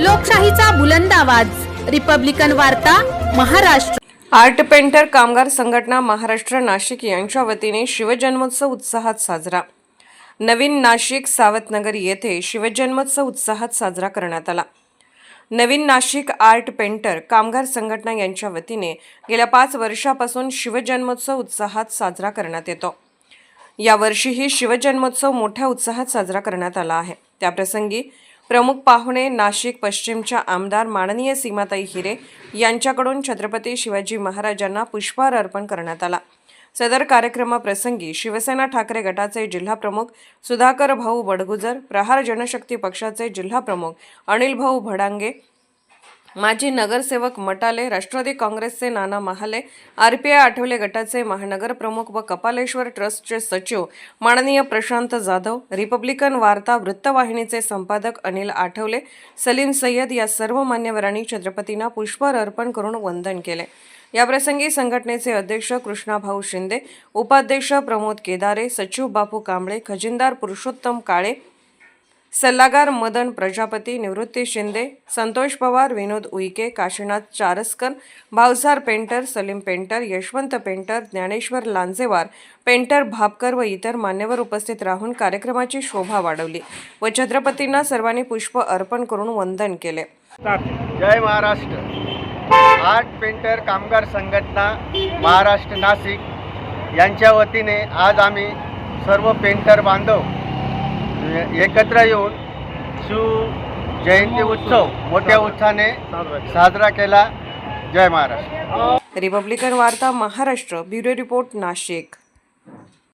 लोकशाहीचा बुलंद आवाज. रिपब्लिकन वार्ता महाराष्ट्र. आर्ट पेंटर कामगार संघटना महाराष्ट्र नाशिक यांच्या वतीने शिवजन्मोत्सव उत्साहात साजरा. नवीन नाशिक सावतनगर येथे शिवजन्मोत्सव उत्साहात साजरा करण्यात आला. नवीन नाशिक आर्ट पेंटर कामगार संघटना यांच्या वतीने गेल्या पाच वर्षापासून शिवजन्मोत्सव उत्साहात साजरा करण्यात येतो. यावर्षीही शिवजन्मोत्सव मोठ्या उत्साहात साजरा करण्यात आला आहे. त्याप्रसंगी प्रमुख पाहुणे नाशिक पश्चिमच्या आमदार माननीय सीमाताई हिरे यांच्याकडून छत्रपती शिवाजी महाराजांना पुष्पहार अर्पण करण्यात आला. सदर कार्यक्रमाप्रसंगी शिवसेना ठाकरे गटाचे जिल्हाप्रमुख सुधाकर भाऊ बडगुजर प्रहार जनशक्ती पक्षाचे जिल्हाप्रमुख अनिल भाऊ भडांगे माजी नगरसेवक मटाले राष्ट्रवादी काँग्रेसचे नाना महाले आरपीआय आठवले गटाचे महानगर प्रमुख व कपालेश्वर ट्रस्टचे सचिव माननीय प्रशांत जाधव रिपब्लिकन वार्ता वृत्तवाहिनीचे संपादक अनिल आठवले सलीम सय्यद या सर्व मान्यवरांनी छत्रपतींना पुष्पहार अर्पण करून वंदन केले. याप्रसंगी संघटनेचे अध्यक्ष कृष्णाभाऊ शिंदे उपाध्यक्ष प्रमोद केदारे सचिव बापू कांबळे खजिनदार पुरुषोत्तम काळे सल्लागार Madan Prajapati Nivrutti Shinde Santosh Pawar Vinod Uike Kashinath Charaskar Bhavsar painter Salim painter Yashwant painter Dnyaneshwar Lanjewar painter Bhapkar व इतर मान्यवर उपस्थित राहून कार्यक्रमाची शोभा वाढवली. व छत्रपतींना सर्वांनी पुष्प अर्पण करून वंदन केले. जय महाराष्ट्र. आर्ट पेंटर कामगार संघटना महाराष्ट्र नाशिक यांच्या वतीने आज आम्ही सर्व पेंटर बांधव एकत्र येऊन शिव जयंती उत्सव मोठ्या उत्साहाने साजरा केला. जय महाराष्ट्र. रिपब्लिकन वार्ता महाराष्ट्र ब्युरो रिपोर्ट नाशिक.